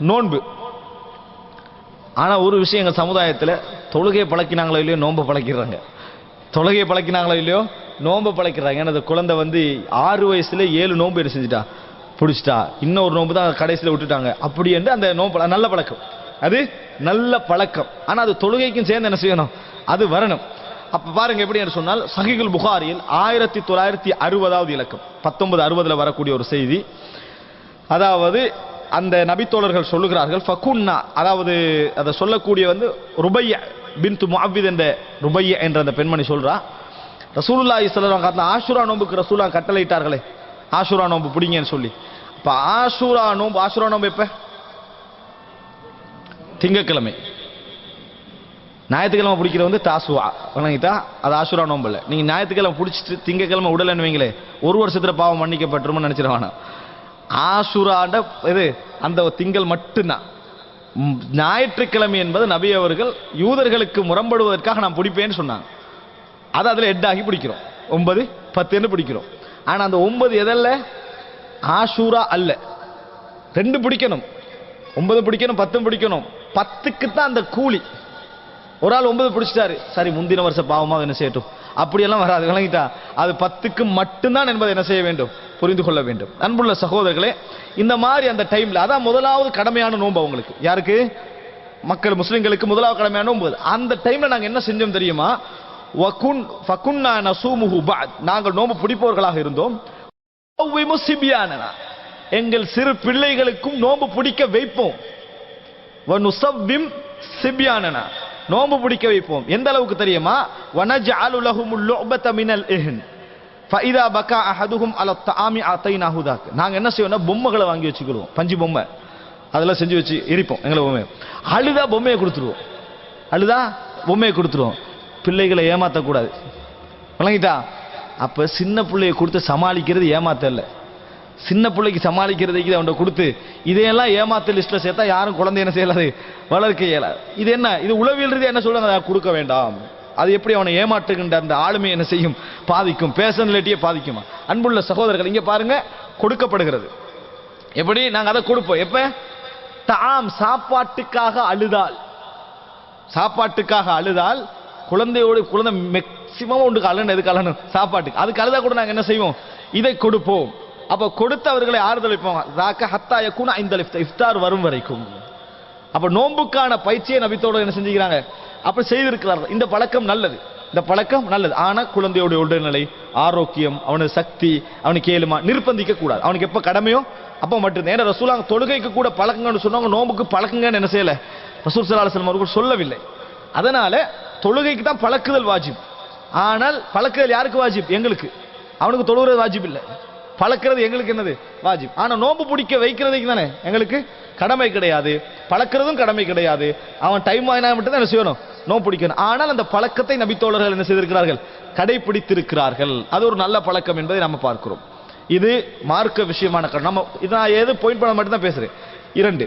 நோன்பு. ஆனால் ஒரு விஷயம் எங்கள் சமுதாயத்தில் தொழுகையை பழக்கினாங்களோ இல்லையோ நோன்பை பழக்கிறாங்க தொழுகையை பழக்கினாங்களோ இல்லையோ நோன்பை பழக்கிறாங்க ஏன்னா அந்த குழந்தை வந்து ஆறு வயசுல ஏழு நோன்பு என்ன செஞ்சுட்டா? பிடிச்சிட்டா. இன்னொரு நோன்பு தான் கடைசியில விட்டுட்டாங்க. அப்படி என்று அந்த நோன்பு நல்ல பழக்கம். அது நல்ல பழக்கம். ஆனால் அது தொழுகைக்கும் சேர்ந்து என்ன செய்யணும்? அது வரணும். அப்போ பாருங்க எப்படி என்று சொன்னால் சஹிகுல் புகாரியில் ஆயிரத்தி தொள்ளாயிரத்தி அறுபதாவது இலக்கம். பத்தொன்பது அறுபதுல வரக்கூடிய ஒரு செய்தி. அதாவது அந்த நபித்தோழர்கள் சொல்லுகிறார்கள் ஃபகுன்னா அதாவது அதை சொல்லக்கூடிய வந்து ருபைய பின்து முஅவ்வித் என்ற ருபைய என்ற அந்த பெண்மணி சொல்றா. ரசூலுல்லாஹி ஸல்லல்லாஹு அலைஹி ஆஷுரா நோம்புக்கு ரசூலா கட்டளையிட்டார்களே ஆஷுரா நோம்பு பிடிங்கன்னு சொல்லி. அப்ப ஆஷுரா நோம்பு ஆஷுரா நோம்பு எப்ப? திங்கக்கிழமை ஞாயிற்றுக்கிழமை பிடிக்கிறது வந்து தாசுவா. வணங்கிட்டா அது ஆசுரா நோம்பு இல்லை. நீங்க ஞாயிற்றுக்கிழமை பிடிச்சிட்டு திங்கக்கிழமை உடலன்னு வைங்களே ஒரு வருஷத்துல பாவம் மன்னிக்கப்பட்டுருமோ நினச்சிருவானா ஆசுராட இது அந்த திங்கள் மட்டும்தான். ஞாயிற்றுக்கிழமை என்பது நபி அவர்கள் யூதர்களுக்கு முரம்படுவதற்காக நான் பிடிப்பேன்னு சொன்னாங்க. அது அதுல எட்டாகி பிடிக்கிறோம். ஒன்பது பத்துன்னு பிடிக்கிறோம். ஆனால் அந்த ஒன்பது எதல்ல? ஆஷூரா அல்ல. ரெண்டு பிடிக்கணும். ஒன்பது பிடிக்கணும் பத்தும் பிடிக்கணும். பத்துக்கு தான் அந்த கூலி. ஒரு ஆள் ஒன்பது பிடிச்சிட்டாரு. சரி முந்தின வருஷம் பாவமாக என்ன செய்யட்டும்? அப்படியெல்லாம் வராது விளங்கிட்டா? அது பத்துக்கு மட்டும்தான் என்பதை என்ன செய்ய வேண்டும்? புரிந்து கொள்ள வேண்டும். அன்புள்ள சகோதரர்களே இந்த மாதிரி அந்த டைம்ல அதான் முதலாவது கடமையான நோன்பு அவங்களுக்கு. யாருக்கு? மக்கள் முஸ்லிம்களுக்கு முதலாவது கடமையான நோன்பு. அந்த டைம்ல நாங்கள் என்ன செஞ்சோம் தெரியுமா? வகுன் ஃபகுன்னா நசூமுஹு பஅத். நாங்கள் நோன்பு பிடிப்பவர்களாக இருந்தோம். எங்கள் சிறு பிள்ளைகளுக்கும் நோன்பு பிடிக்க வைப்போம். வனுசவ்விம் சிபியானனா. நோன்பு பிடிக்க வைப்போம். எந்த அளவுக்கு தெரியுமா? வனஜஅலு லஹுமுல் லுஅபத மினல் இஹ்ன். ஃபைதா பக்கா அஹதுகும் அலத்த ஆமி அத்தை தாக் நாங்கள் என்ன செய்வோம்னா பொம்மைகளை வாங்கி வச்சுக்கிடுவோம். பஞ்சு பொம்மை. அதெல்லாம் செஞ்சு வச்சு எரிப்போம் எங்களை பொம்மை அழுதா பொம்மையை கொடுத்துருவோம். அழுதா பொம்மையை கொடுத்துருவோம். பிள்ளைகளை ஏமாற்றக்கூடாது விளங்கிட்டா? அப்போ சின்ன பிள்ளையை கொடுத்து சமாளிக்கிறது ஏமாத்த இல்லை சின்ன பிள்ளைக்கு சமாளிக்கிறதுக்கு அவன்கிட்ட கொடுத்து இதையெல்லாம் ஏமாத்து லிஸ்ட்டில் சேர்த்தா யாரும் குழந்தை என்ன செய்யலாது? வளர்க்க இயலாது. இது என்ன? இது உளவியல் ரீதியா என்ன சொல்கிறாங்க கொடுக்க வேண்டாம். அது எப்படி அவனை ஏமாற்றுகின்ற அந்த ஆளுமை என்ன செய்யும்? பாதிக்கும். பேசனிலேட்டியே பாதிக்குமா? அன்புள்ள சகோதரர்கள் இங்கே பாருங்க கொடுக்கப்படுகிறது. எப்படி? நாங்கள் அதை கொடுப்போம். எப்ப? தாம் சாப்பாட்டுக்காக அழுதால். சாப்பாட்டுக்காக அழுதால் குழந்தையோடு குழந்தை மேக்சிமம் ஒன்றுக்கு அழணும் எதுக்கு அழணும் சாப்பாட்டுக்கு. அதுக்கு அழுதா கூட நாங்கள் என்ன செய்வோம்? இதை கொடுப்போம். அப்போ கொடுத்து அவர்களை ஆறுதல் வைப்போம் ராக்க ஹத்தா யகுனா இந்த இஃப்தார் வரும் வரைக்கும். அப்போ நோன்புக்கான பயிற்சியை நபித்தோடு என்ன செஞ்சுக்கிறாங்க? அப்ப செய்திருக்கிறார்கள். இந்த பழக்கம் நல்லது. இந்த பழக்கம் நல்லது. ஆனால் குழந்தையோட உடல்நிலை ஆரோக்கியம் அவனது சக்தி அவனுக்கு ஏழுமா நிர்பந்திக்க கூடாது. அவனுக்கு எப்போ கடமையோ அப்போ மட்டும் ஏன்னா ரசூலாங்க தொழுகைக்கு கூட பழக்கங்கன்னு சொன்னாங்க நோம்புக்கு பழக்கங்கன்னு என்ன செய்யலை? ரசூல் சல்லா அவர்கள் சொல்லவில்லை. அதனால தொழுகைக்கு தான் பழக்குதல் வாஜிப். ஆனால் பழக்குதல் யாருக்கு வாஜிப்? எங்களுக்கு. அவனுக்கு தொழுகிறது வாஜிப் இல்லை. பழக்கிறது எங்களுக்கு என்னது? வாஜிப். ஆனால் நோம்பு பிடிக்க வைக்கிறதுக்கு தானே எங்களுக்கு கடமை கிடையாது. பழக்கிறதும் கடமை கிடையாது. அவன் டைம் ஆயினா மட்டும் தான் என்ன செய்யணும்? நோ பிடிக்கணும். ஆனால் அந்த பழக்கத்தை நபித்தோழர்கள் என்ன செய்திருக்கிறார்கள்? கடைபிடித்திருக்கிறார்கள். அது ஒரு நல்ல பழக்கம் என்பதை நம்ம பார்க்கிறோம். இது மார்க்க விஷயமான கடமை. நம்ம இது நான் எது பாயிண்ட் பண்ண மட்டும் தான் பேசுறேன். இரண்டு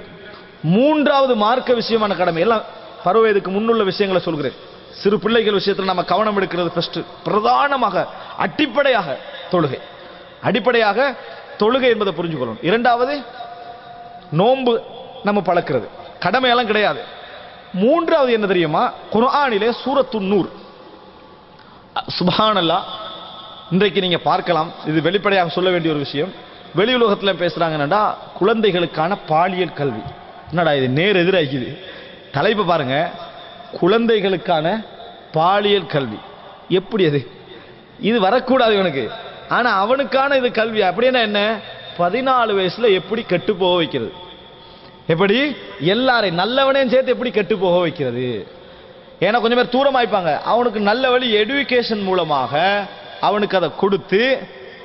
மூன்றாவது மார்க்க விஷயமான கடமை. எல்லாம் பருவயதுக்கு முன்னுள்ள விஷயங்களை சொல்கிறேன். சிறு பிள்ளைகள் விஷயத்தில் நம்ம கவனம் எடுக்கிறது ஃபர்ஸ்ட் பிரதானமாக அடிப்படையாக தொழுகை. அடிப்படையாக தொழுகை என்பதை புரிஞ்சுக்கொள்ளணும். இரண்டாவது நோன்பு நம்ம பழக்கிறது. கடமையெல்லாம் கிடையாது. மூன்றாவது என்ன தெரியுமா? குர்ஆனிலே சூரத்து நூர். சுபஹானல்லா இன்றைக்கு நீங்கள் பார்க்கலாம். இது வெளிப்படையாக சொல்ல வேண்டிய ஒரு விஷயம். வெளி உலகத்தில் பேசுறாங்கன்னா குழந்தைகளுக்கான பாலியல் கல்வி. என்னடா இது? நேர் எதிராகிது. தலைப்பு பாருங்க. குழந்தைகளுக்கான பாலியல் கல்வி. எப்படி அது? இது வரக்கூடாது இவனுக்கு. ஆனால் அவனுக்கான இது கல்வி. அப்படின்னா என்ன? பதினாலு வயசுல எப்படி கெட்டு போக வைக்கிறது? எப்படி? எல்லாரையும் நல்லவனையும் சேர்த்து எப்படி கெட்டு போக வைக்கிறது? ஏன்னா கொஞ்சம் பேர் தூரமாய்ப்பாங்க. அவனுக்கு நல்ல வழி எடுகேஷன் மூலமாக அவனுக்கு அதை கொடுத்து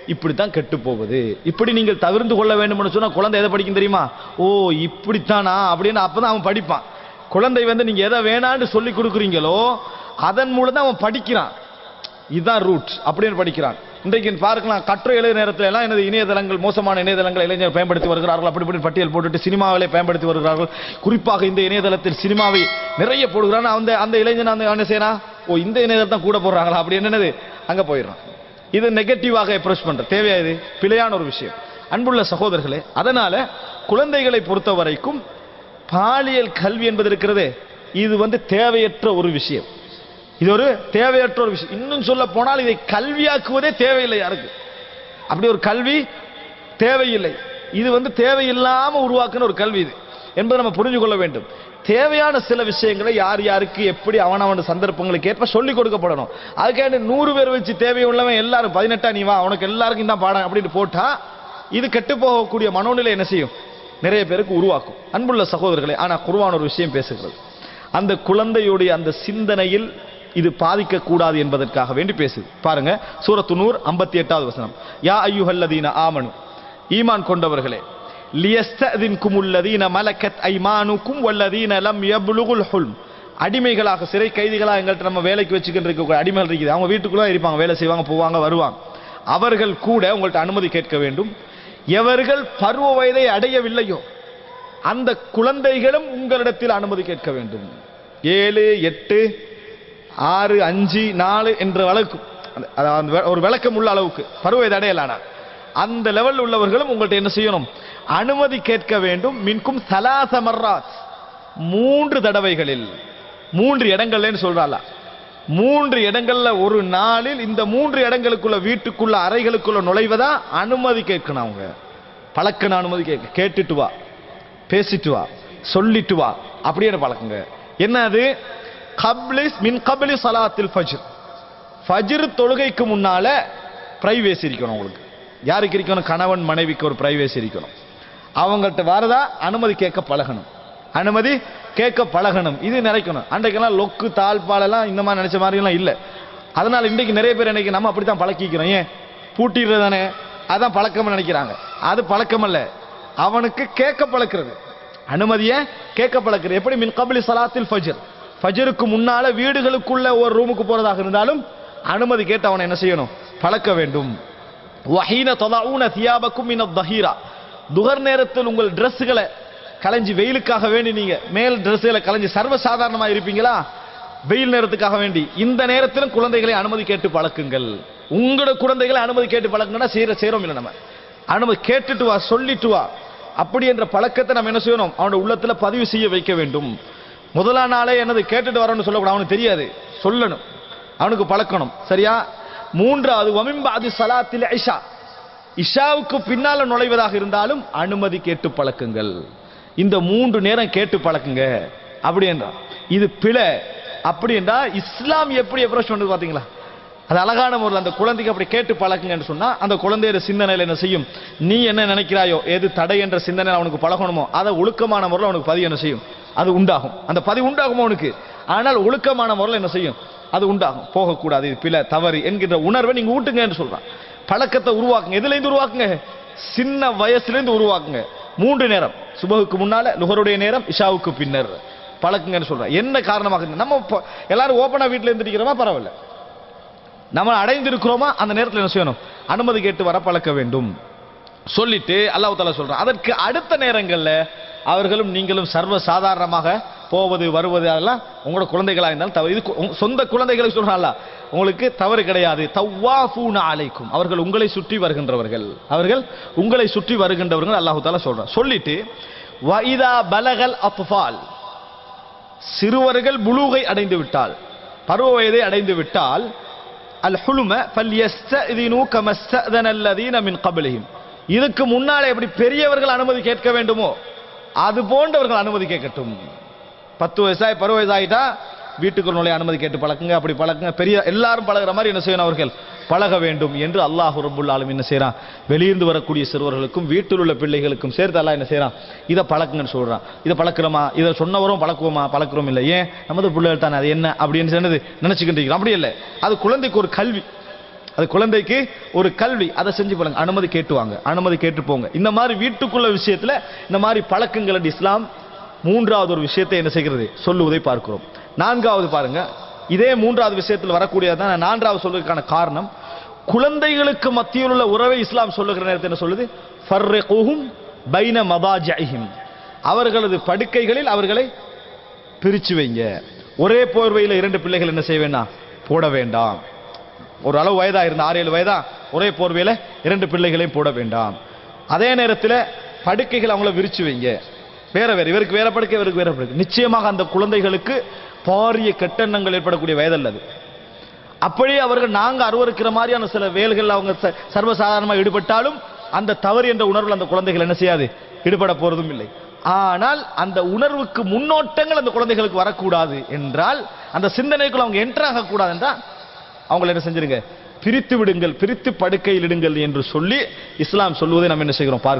இப்படித்தான் கெட்டு போகுது. இப்படி நீங்கள் தவிர்த்து கொள்ள வேண்டும்னு சொன்னால் குழந்தை எதை படிக்கும் தெரியுமா? ஓ இப்படித்தானா? அப்படின்னு அப்போ தான் அவன் படிப்பான். குழந்தை வந்து நீங்கள் எதை வேணான்னு சொல்லி கொடுக்குறீங்களோ அதன் மூலம் தான் அவன் படிக்கிறான். இதுதான் ரூட் அப்படின்னு படிக்கிறான். இன்றைக்கு பார்க்கலாம் கற்ற எழுத நேரத்தில் எல்லாம் எனது இணையதளங்கள் மோசமான இணையதளங்கள் இளைஞர் பயன்படுத்தி வருகிறார்கள். அப்படி இப்படி பட்டியல் போட்டுட்டு சினிமாவிலே பயன்படுத்தி வருகிறார்கள். குறிப்பாக இந்த இணையதளத்தில் சினிமாவை நிறைய போடுகிறான். அந்த அந்த இளைஞன் அந்த என்ன செய்யறான் ஓ இந்த இணையதளம் தான் கூட போடுறாங்களா? அப்படி என்னது? அங்கே போயிடுறான். இது நெகட்டிவாக அப்ரோச் பண்ணுற தேவையா இது? பிழையான ஒரு விஷயம். அன்புள்ள சகோதரர்களே அதனால குழந்தைகளை பொறுத்த வரைக்கும் பாலியல் கல்வி என்பது இருக்கிறது. இது வந்து தேவையற்ற ஒரு விஷயம். இது ஒரு தேவையற்ற ஒரு விஷயம். இன்னும் சொல்ல போனால் இதை கல்வியாக்குவதே தேவையில்லை யாருக்கு அப்படி ஒரு கல்வி தேவையில்லை. இது வந்து தேவையில்லாமல் உருவாக்குன ஒரு கல்வி இது. என்பதை நம்ம புரிஞ்சு கொள்ள வேண்டும். தேவையான சில விஷயங்களை யார் யாருக்கு எப்படி அவனவன் சந்தர்ப்பங்களுக்கு ஏற்ப சொல்லிக் கொடுக்கப்படணும். அதுக்காண்டி நூறு பேர் வச்சு தேவையுள்ளவன் எல்லாரும் பதினெட்டா நீ வா உனக்கு எல்லாருக்கும் தான் பாடம் அப்படின்னு போட்டா இது கெட்டு போகக்கூடிய மனோநிலை என்ன செய்யும்? நிறைய பேருக்கு உருவாக்கும். அன்புள்ள சகோதரர்களே ஆனால் குருவான ஒரு விஷயம் பேசுகிறது. அந்த குழந்தையுடைய அந்த சிந்தனையில் இது பாதிக்க கூடாது என்பதற்காக வேண்டி பேசுது. பாருங்க சூரத்து நூறு ஐம்பத்தி எட்டாவது வசனம். யா ஐயுஹல்லதீன ஆமனு. ஈமான் கொண்டவர்களே லியஸ்ததின்கும் உள்ளதீன மலக்கத் ஐமானுக்கும் வல்லதீன லம் யப்லுகுல் ஹுல்ம். அடிமைகளாக சிறை கைதிகளாக எங்கள்கிட்ட நம்ம வேலைக்கு வச்சுக்கிட்டு இருக்க அடிமைகள் இருக்குது. அவங்க வீட்டுக்குள்ளே இருப்பாங்க வேலை செய்வாங்க போவாங்க வருவாங்க. அவர்கள் கூட உங்கள்கிட்ட அனுமதி கேட்க வேண்டும். எவர்கள் பருவ வயதை அடையவில்லையோ அந்த குழந்தைகளும் உங்களிடத்தில் அனுமதி கேட்க வேண்டும். ஏழு எட்டு ஆறு அஞ்சு நாலு என்ற அளவுக்கு அந்த- அதாவது ஒரு விளக்கம் உள்ள அளவுக்கு. பருவ தடையலானா அடையலானா? அந்த லெவல் உள்ளவர்களும் உங்கள்ட்ட என்ன செய்யணும்? அனுமதி கேட்க வேண்டும். மின்கும் சலாசமர்ராத் மூன்று தடவைகளில். மூன்று இடங்கள்லன்னு சொல்றாளா? மூன்று இடங்கள்ல ஒரு நாளில் இந்த மூன்று இடங்களுக்குள்ள வீட்டுக்குள்ள அறைகளுக்குள்ள நுழைவதா? அனுமதி கேட்கணும் அவங்க. பழக்கணும் அனுமதி கேட்க கேட்டுட்டு வா. பேசிட்டு வா. சொல்லிட்டு வா. அப்படியே பழக்கங்க. என்ன அது கப்லிஸ் மின் கபலி சலாத்தில் ஃபஜ்ர். ஃபஜ்ர் தொழுகைக்கு முன்னால பிரைவேசி இருக்கணும் உங்களுக்கு. யாருக்கு இருக்கணும்? கணவன் மனைவிக்கு ஒரு பிரைவேசி இருக்கணும். அவங்கள்ட்ட வரதா? அனுமதி கேட்க பழகணும். அனுமதி கேட்க பழகணும். இது நினைக்கணும். அன்றைக்கெல்லாம் லொக்கு தாழ்பாலெல்லாம் இந்த மாதிரி நினைச்ச மாதிரிலாம் இல்லை. அதனால் இன்றைக்கு நிறைய பேர் நினைக்க நம்ம அப்படித்தான் பழக்கிக்கிறோம். ஏன்? பூட்டிடுறது தானே? அதான் பழக்கம் நினைக்கிறாங்க. அது பழக்கம் அல்ல. அவனுக்கு கேட்க பழக்கிறது. அனுமதியை கேட்க பழக்கிறது. எப்படி? மின் கபலி சலாத்தில் ஃபஜ்ர். ஃபஜருக்கு முன்னால வீடுகளுக்குள்ள ஒரு ரூமுக்கு போறதாக இருந்தாலும் அனுமதி கேட்டு அவனை என்ன செய்யணும்? பழக்க வேண்டும். வஹீன தொதாவுன தியாபக்கும் இன தஹீரா. துகர் நேரத்தில் உங்கள் ட்ரெஸ்ஸுகளை களைஞ்சி வெயிலுக்காக வேண்டி நீங்க மேல் ட்ரெஸ்ஸுகளை களைஞ்சி சர்வசாதாரணமா இருப்பீங்களா? வெயில் நேரத்துக்காக வேண்டி. இந்த நேரத்திலும் குழந்தைகளை அனுமதி கேட்டு பழக்குங்கள். உங்களோட குழந்தைகளை அனுமதி கேட்டு பழக்குங்கன்னா செய்யற செய்றோம் இல்லை நம்ம. அனுமதி கேட்டுட்டு வா சொல்லிட்டு வா. அப்படி என்ற பழக்கத்தை நம்ம என்ன செய்யணும்? அவனோட உள்ளத்தில் பதிவு செய்ய வைக்க வேண்டும். முதலா நாளே என்னது கேட்டுட்டு வரணும்னு சொல்லக்கூடாது. அவனுக்கு தெரியாது. சொல்லணும். அவனுக்கு பழக்கணும். சரியா? மூன்றாவது வமிம்பாது சலாத்தில் ஐஷா இஷாவுக்கு பின்னால நுழைவதாக இருந்தாலும் அனுமதி கேட்டு பழக்குங்கள். இந்த மூன்று நேரம் கேட்டு பழக்குங்க. அப்படி என்றான். இது பிழை. அப்படி என்றா இஸ்லாம் எப்படி அப்ரோச் பண்ணுது பாத்தீங்களா? அது அழகான முறையில் அந்த குழந்தைக்கு அப்படி கேட்டு பழக்குங்கன்னு சொன்னால் அந்த குழந்தையோட சிந்தனையில் என்ன செய்யும்? நீ என்ன நினைக்கிறாயோ எது தடை என்ற சிந்தனை அவனுக்கு பழகணுமோ அதை ஒழுக்கமான முறையில் அவனுக்கு பதிவு என்ன செய்யும்? அது உண்டாகும். அந்த பதிவு உண்டாகும் அவனுக்கு? ஆனால் ஒழுக்கமான முறையில் என்ன செய்யும்? அது உண்டாகும். போகக்கூடாது. இது பிழை தவறு என்கின்ற உணர்வை நீங்கள் ஊட்டுங்கன்னு சொல்கிறான் பழக்கத்தை உருவாக்குங்க. எதுலேருந்து உருவாக்குங்க? சின்ன வயசுலேருந்து உருவாக்குங்க. மூன்று நேரம். சுபகுக்கு முன்னால் நுகருடைய நேரம் இஷாவுக்கு பின்னர். பழக்குங்கன்னு சொல்கிறேன் என்ன காரணமாக நம்ம இப்போ எல்லாரும் ஓப்பனாக வீட்டில் இருந்துருக்கிறோமா பரவாயில்ல. நம்ம அடைந்திருக்கிறோமா? அந்த நேரத்தில் என்ன செய்யணும்? அனுமதி கேட்டு வர பழக்க வேண்டும். சொல்லிட்டு அல்லாஹ் தாலா சொல்றான். அதற்கு அடுத்த நேரங்களில் அவர்களும் நீங்களும் சர்வ சாதாரணமாக போவது வருவது அதெல்லாம் உங்களோட குழந்தைகளாக இருந்தாலும் தவறு. இது சொந்த குழந்தைகளுக்கு சொல்றான்ல உங்களுக்கு தவறு கிடையாது. தவ்வாஃபூன அலைக்கும். அவர்கள் உங்களை சுற்றி வருகின்றவர்கள். அவர்கள் உங்களை சுற்றி வருகின்றவர்கள் அல்லாஹு தாலா சொல்றான். சொல்லிட்டு வைதா பலகல் அத்ஃபால். சிறுவர்கள் புலூகை அடைந்து விட்டால் பருவ வயதை அடைந்து விட்டால் அல் ஃபல்யஸ்தஇதினு கமஸ்தஅதன அல்லதீன மின் கப்லிஹிம் இதுக்கு முன்னால் எப்படி பெரியவர்கள் அனுமதி கேட்க வேண்டுமோ அது போன்றவர்கள் அனுமதி கேட்கட்டும். பத்து வயசாய் பருவ வயசாயிட்டா வீட்டுக்குள் நுழைய அனுமதி கேட்டு பழக்குங்க அப்படி பழக்குங்க பெரிய எல்லாரும் பழகுற மாதிரி என்ன செய்யணும் அவர்கள்? பழக வேண்டும் என்று அல்லாஹ் ரபுல்லாலும் என்ன செய்கிறான் வெளியிருந்து வரக்கூடிய சிறுவர்களுக்கும் வீட்டில் உள்ள பிள்ளைகளுக்கும் சேர்த்து அல்லாஹ் என்ன செய்கிறான் இதை பழக்குங்கன்னு சொல்கிறான் இதை பழக்கிறோமா? இதை சொன்னவரும் பழக்குவோமா? பழக்கிறோம் இல்லை. ஏன்? நமது பிள்ளைகள் தானே. அது என்ன? அப்படின்னு சொன்னது நினச்சிக்கிட்டு இருக்கிறோம். அப்படி இல்லை. அது குழந்தைக்கு ஒரு கல்வி. அது குழந்தைக்கு ஒரு கல்வி. அதை செஞ்சு பாருங்க. அனுமதி கேட்டுவாங்க. அனுமதி கேட்டு போங்க. இந்த மாதிரி வீட்டுக்குள்ள விஷயத்தில் இந்த மாதிரி பழக்கங்கள் இஸ்லாம் மூன்றாவது ஒரு விஷயத்தை என்ன செய்கிறது? சொல்லுவதை பார்க்கிறோம். நான்காவது பாருங்க. இதே மூன்றாவது விஷயத்தில் வரக்கூடியதான் நான்காவது சொல்வதற்கான காரணம். குழந்தைகளுக்கு மத்தியில் உள்ள உறவை இஸ்லாம் சொல்லுகிற நேரத்தில் என்ன சொல்லுது? ஃபர்ரிகுஹும் பைன மதாஜிம் அவர்களது படுக்கைகளில் அவர்களை பிரிச்சு வைங்க. ஒரே போர்வையில் இரண்டு பிள்ளைகள் என்ன செய்ய வேண்டாம் போட வேண்டாம். ஒரு அளவு வயதா இருந்த ஆறு ஏழு வயதா ஒரே போர்வையில் இரண்டு பிள்ளைகளையும் போட வேண்டாம். அதே நேரத்தில் படுக்கைகள் அவங்கள விரிச்சு வைங்க. வேற வேறு இவருக்கு வேற படுக்கை இவருக்கு வேற படுக்கை. நிச்சயமாக அந்த குழந்தைகளுக்கு பாரிய கெட்டெண்ணங்கள் ஏற்படக்கூடிய வயதல்ல அது அப்படியே அவர்கள் நாங்க அருவருக்கிற மாதிரியான சில வேல்கள் அவங்க சர்வசாதாரணமாக ஈடுபட்டாலும் அந்த தவறு என்ற உணர்வில் அந்த குழந்தைகள் என்ன செய்யாது? ஈடுபட போறதும் இல்லை. ஆனால் அந்த உணர்வுக்கு முன்னோட்டங்கள் அந்த குழந்தைகளுக்கு வரக்கூடாது என்றால் அந்த சிந்தனைக்குள்ள அவங்க என்ட்ராக கூடாது என்றால் அவங்களை என்ன செஞ்சிருங்க? பிரித்து விடுங்கள் பிரித்து படுக்கையில் இடுங்கள் என்று சொல்லி இஸ்லாம் சொல்வதை நம்ம என்ன செய்கிறோம்? பார்க்க